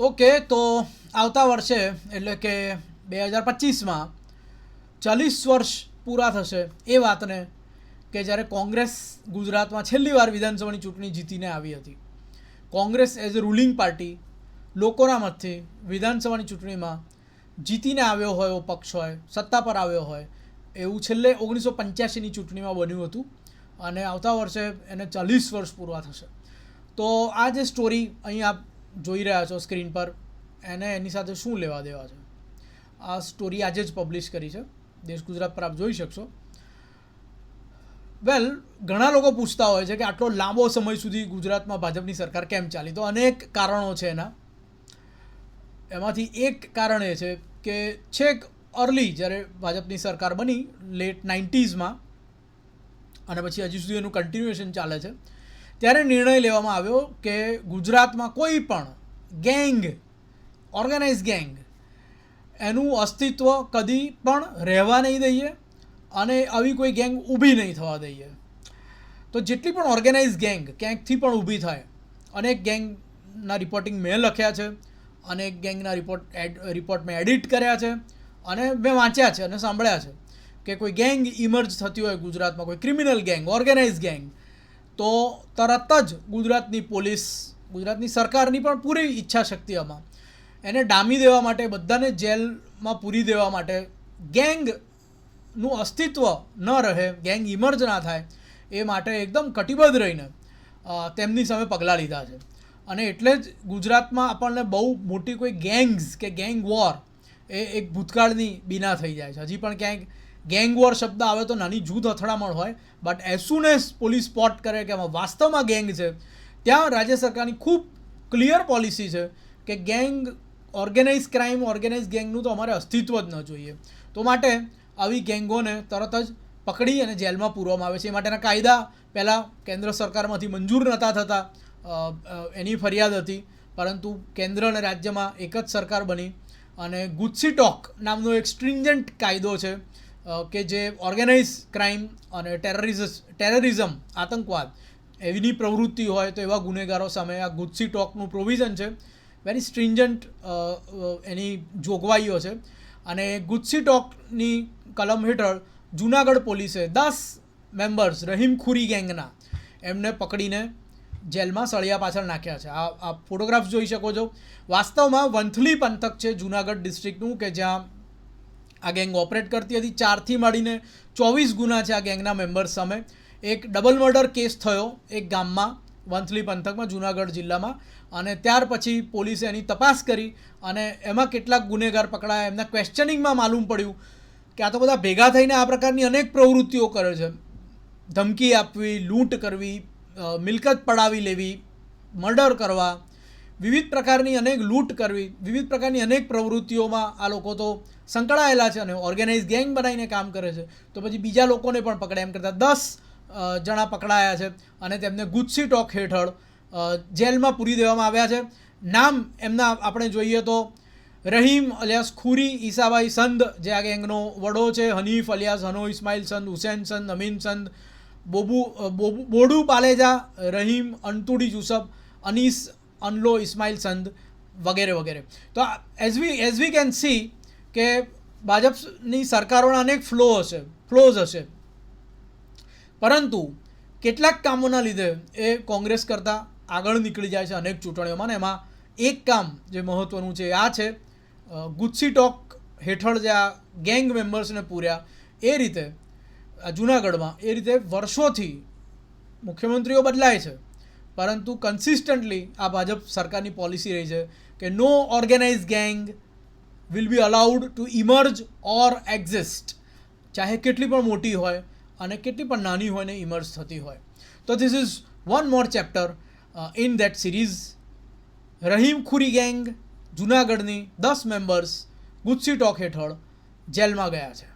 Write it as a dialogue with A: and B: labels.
A: Okay, તો આવતા વર્ષે, એટલે કે બે હજાર પચીસમાં ચાલીસ વર્ષ પૂરા થશે એ વાતને કે જ્યારે કોંગ્રેસ ગુજરાતમાં છેલ્લી વાર વિધાનસભાની ચૂંટણી જીતીને આવી હતી. Congress as a ruling party લોકોના મતથી વિધાનસભાની ચૂંટણીમાં જીતીને આવ્યો હોય એવો પક્ષ હોય, સત્તા પર આવ્યો હોય, એવું છેલ્લે ઓગણીસો પંચ્યાસીની ચૂંટણીમાં બન્યું હતું અને આવતા વર્ષે એને ચાલીસ વર્ષ પૂરા થશે. તો આ જે સ્ટોરી અહીં આપ જોઈ રહ્યા છો સ્ક્રીન પર, એને એની સાથે શું લેવા દેવા છે? આ સ્ટોરી આજે જ પબ્લિશ કરી છે. દેશ ગુજરાત પર આપ જોઈ શકશો. વેલ ઘણા લોકો પૂછતા હોય છે કે આટલો લાંબો સમય સુધી ગુજરાતમાં ભાજપની સરકાર કેમ ચાલી? તો અનેક કારણો છે એના. એમાંથી એક કારણ એ છે કે છેક અર્લી જ્યારે ભાજપની સરકાર બની લેટ નાઇન્ટીઝમાં અને પછી હજી સુધી એનું કન્ટિન્યુએશન ચાલે છે ત્યારે નિર્ણય લેવામાં આવ્યો કે ગુજરાતમાં કોઈ પણ ગેંગ ઓર્ગેનાઇઝ ગેંગ, એનું અસ્તિત્વ કદી પણ રહેવા નહીં દઈએ અને આવી કોઈ ગેંગ ઊભી નહીં થવા દઈએ. તો જેટલી પણ ઓર્ગેનાઇઝ ગેંગ ક્યાંકથી પણ ઊભી થાય અનેક ગેંગના રિપોર્ટિંગ મેં લખ્યા છે અનેક ગેંગના રિપોર્ટ એડ, રિપોર્ટ મેં એડિટ કર્યા છે, અને મેં વાંચ્યા છે અને સાંભળ્યા છે કે કોઈ ગેંગ ઇમર્જ થતી હોય ગુજરાતમાં, કોઈ ક્રિમિનલ ગેંગ ઓર્ગેનાઇઝ ગેંગ તો તરત જ ગુજરાતની પોલીસ, ગુજરાતની સરકારની પણ પૂરી ઈચ્છા શક્તિ આમાં. એને ડામી દેવા માટે, બધાને જેલમાં પૂરી દેવા માટે ગેંગનું અસ્તિત્વ ન રહે, ગેંગ ઇમર્જ ના થાય, એ માટે એકદમ કટિબદ્ધ રહીને તેમની સામે પગલાં લીધા છે. અને એટલે જ ગુજરાતમાં આપણને બહુ મોટી કોઈ ગેંગ્સ કે ગેંગ વોર એ એક ભૂતકાળની બીના થઈ જાય છે. હજી પણ ક્યાંક ગેંગ વોર શબ્દ આવે તો નાની જૂથ અથડામણ હોય. But as soon as police spot કરે કે આમાં વાસ્તવમાં ગેંગ છે, ત્યાં રાજ્ય સરકારની ખૂબ ક્લિયર પોલિસી છે કે ગેંગ ઓર્ગેનાઇઝ ક્રાઇમ ઓર્ગેનાઇઝ ગેંગનું તો અમારે અસ્તિત્વ જ ન જોઈએ. તો માટે આવી ગેંગોને તરત જ પકડી અને જેલમાં પૂરવામાં આવે છે. એ માટેના કાયદા પહેલાં કેન્દ્ર સરકારમાંથી મંજૂર નહોતા થતા. એની ફરિયાદ હતી. પરંતુ કેન્દ્ર અને રાજ્યમાં એક જ સરકાર બની અને ગુજસી ટોક નામનો એક સ્ટ્રિન્જન્ટ કાયદો છે. કે જે ઓર્ગેનાઇઝ ક્રાઇમ અને ટેરરિઝ ટેરરિઝમ આતંકવાદ, એવીની પ્રવૃત્તિ હોય તો એવા ગુનેગારો સામે આ ગુજસી ટોકનું પ્રોવિઝન છે. વેરી સ્ટ્રીન્જન્ટ એની જોગવાઈઓ છે. અને ગુજસી ટોકની કલમ હેઠળ જુનાગઢ પોલીસે દસ મેમ્બર્સ રહીમખુરી ગેંગના એમને પકડીને જેલમાં સળિયા પાછળ નાખ્યા છે. આ આ ફોટોગ્રાફ્સ જોઈ શકો છો. વાસ્તવમાં વંથલી પંથક છે જુનાગઢ ડિસ્ટ્રિક્ટનું કે જ્યાં આ ગેંગ ઓપરેટ કરતી હતી. ચારથી મળીને ચોવીસ ગુના છે આ ગેંગના મેમ્બર્સ સામે. એક ડબલ મર્ડર કેસ થયો એક ગામમાં, વંથલી પંથકમાં, જુનાગઢ જિલ્લામાં. અને ત્યાર પછી પોલીસે એની તપાસ કરી અને એમાં કેટલાક ગુનેગાર પકડાયા. એમના ક્વેશ્ચનિંગમાં માલુમ પડ્યું કે આ તો બધા ભેગા થઈને આ પ્રકારની અનેક પ્રવૃત્તિઓ કરે છે. ધમકી આપવી, લૂંટ કરવી મિલકત પડાવી લેવી, મર્ડર કરવા વિવિધ પ્રકારની અનેક લૂંટ કરવી, વિવિધ પ્રકારની અનેક પ્રવૃત્તિઓમાં આ લોકો તો સંકળાયેલા છે અને ઓર્ગેનાઇઝ ગેંગ બનાવીને કામ કરે છે. તો પછી બીજા લોકોને પણ પકડે એમ કરતાં દસ જણા પકડાયા છે અને તેમને ગુજસી ટોક હેઠળ જેલમાં પૂરી દેવામાં આવ્યા છે. નામ એમના આપણે જોઈએ તો રહીમ અલિયાસ ખુરી ઈસાભાઈ સંદ જે આ ગેંગનો વડો છે, હનીફ અલિયાસ, હનો ઇસ્માઇલ સંદ હુસેન સંદ અમીન સંદ બોબુ બોબુ, બોડુ પાલેજા, રહીમ, અંતુડી જુસફ, અનીસ અનલો ઇસ્માઇલ સંદ વગેરે વગેરે. તો as we as we can see કે ભાજપની સરકારોના અનેક ફ્લો હશે ફ્લોઝ હશે. પરંતુ કેટલાક કામોના લીધે એ કોંગ્રેસ કરતાં આગળ નીકળી જાય છે અનેક ચૂંટણીઓમાં, ને એમાં એક કામ જે મહત્ત્વનું છે આ છે. ગુચ્છી ટોક હેઠળ જે આ ગેંગ મેમ્બર્સને પૂર્યા, એ રીતે જુનાગઢમાં એ રીતે વર્ષોથી મુખ્યમંત્રીઓ બદલાય છે. પરંતુ કન્સિસ્ટન્ટલી આ ભાજપ સરકારની પોલિસી રહી છે કે no organise gang will be allowed to emerge or exist ચાહે કેટલી પણ મોટી હોય અને કેટલી પણ નાની હોય ને ઇમર્જ થતી હોય. તો this is one more chapter in that series Rahim Khuri gang જુનાગઢની દસ મેમ્બર્સ ગુજસી ટોક હેઠળ જેલમાં ગયા છે.